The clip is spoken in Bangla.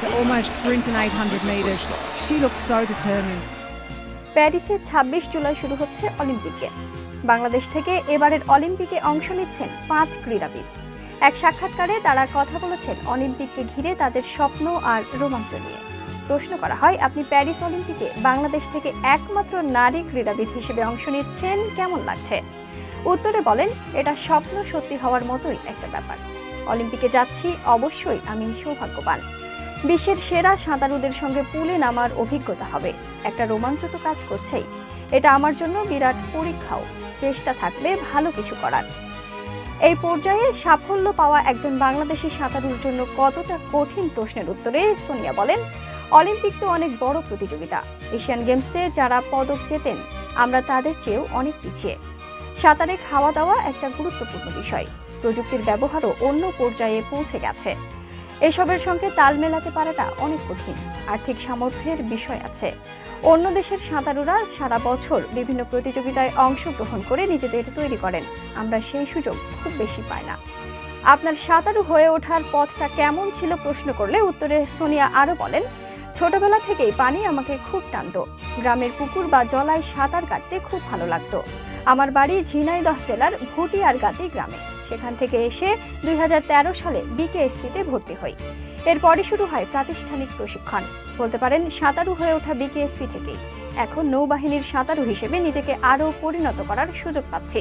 to almost sprint an 800 metres. She looks so determined. প্যারিসে ২৬ জুলাই শুরু হচ্ছে অলিম্পিক গেমস। বাংলাদেশ থেকে এবারের অলিম্পিকে অংশ নিচ্ছেন পাঁচ ক্রীড়াবিদ। এক সাক্ষাৎকারে তারা কথা বলেছেন অলিম্পিককে ঘিরে তাদের স্বপ্ন আর রোমাঞ্চ নিয়ে। প্রশ্ন করা হয়, আপনি প্যারিস অলিম্পিকে বাংলাদেশ থেকে একমাত্র নারী ক্রীড়াবিদ হিসেবে অংশ নিচ্ছেন, কেমন লাগছে? উত্তরে বলেন, এটা স্বপ্ন সত্যি হওয়ার মতোই একটা ব্যাপার। অলিম্পিকে যাচ্ছি, অবশ্যই আমি সৌভাগ্যবান। বিশ্বের সেরা সাঁতারুদের সঙ্গে পুলে নামার অভিজ্ঞতা হবে। একটা রোমাঞ্চ তো কাজ করছেই। এটা আমার জন্য বিরাট পরীক্ষাও। চেষ্টা থাকবে ভালো কিছু করার। এই পর্যায়ে সাফল্য পাওয়া একজন বাংলাদেশি সাঁতারুর জন্য কতটা কঠিন প্রশ্নের উত্তরে সোনিয়া বলেন, অলিম্পিক তো অনেক বড় প্রতিযোগিতা। এশিয়ান গেমসে যারা পদক জেতেন, আমরা তাদের চেয়েও অনেক পিছিয়ে। সাঁতারে খাওয়া দাওয়া একটা গুরুত্বপূর্ণ বিষয়। প্রযুক্তির ব্যবহারও অন্য পর্যায়ে পৌঁছে গেছে। এসবের সঙ্গে তাল মেলাতে পারাটা অনেক কঠিন। আর্থিক সামর্থ্যের বিষয় আছে। অন্য দেশের সাঁতারুরা সারা বছর বিভিন্ন প্রতিযোগিতায় অংশগ্রহণ করে নিজেদের তৈরি করেন। আমরা সেই সুযোগ খুব বেশি পাই না। আপনার সাঁতারু হয়ে ওঠার পথটা কেমন ছিল প্রশ্ন করলে উত্তরে সোনিয়া আরও বলেন, ছোটবেলা থেকেই পানি আমাকে খুব টানতো। গ্রামের পুকুর বা জলায় সাঁতার কাটতে খুব ভালো লাগতো। আমার বাড়ি ঝিনাইদহ জেলার ভুটিয়ার গাতি গ্রামে। সেখান থেকে এসে দুই হাজার তেরো সালে বিকেএসপিতে ভর্তি হই। এরপরই শুরু হয় প্রাতিষ্ঠানিক প্রশিক্ষণ। বলতে পারেন সাঁতারু হয়ে ওঠা বিকেএসপি থেকেই। এখন নৌবাহিনীর সাঁতারু হিসেবে নিজেকে আরও পরিণত করার সুযোগ পাচ্ছি।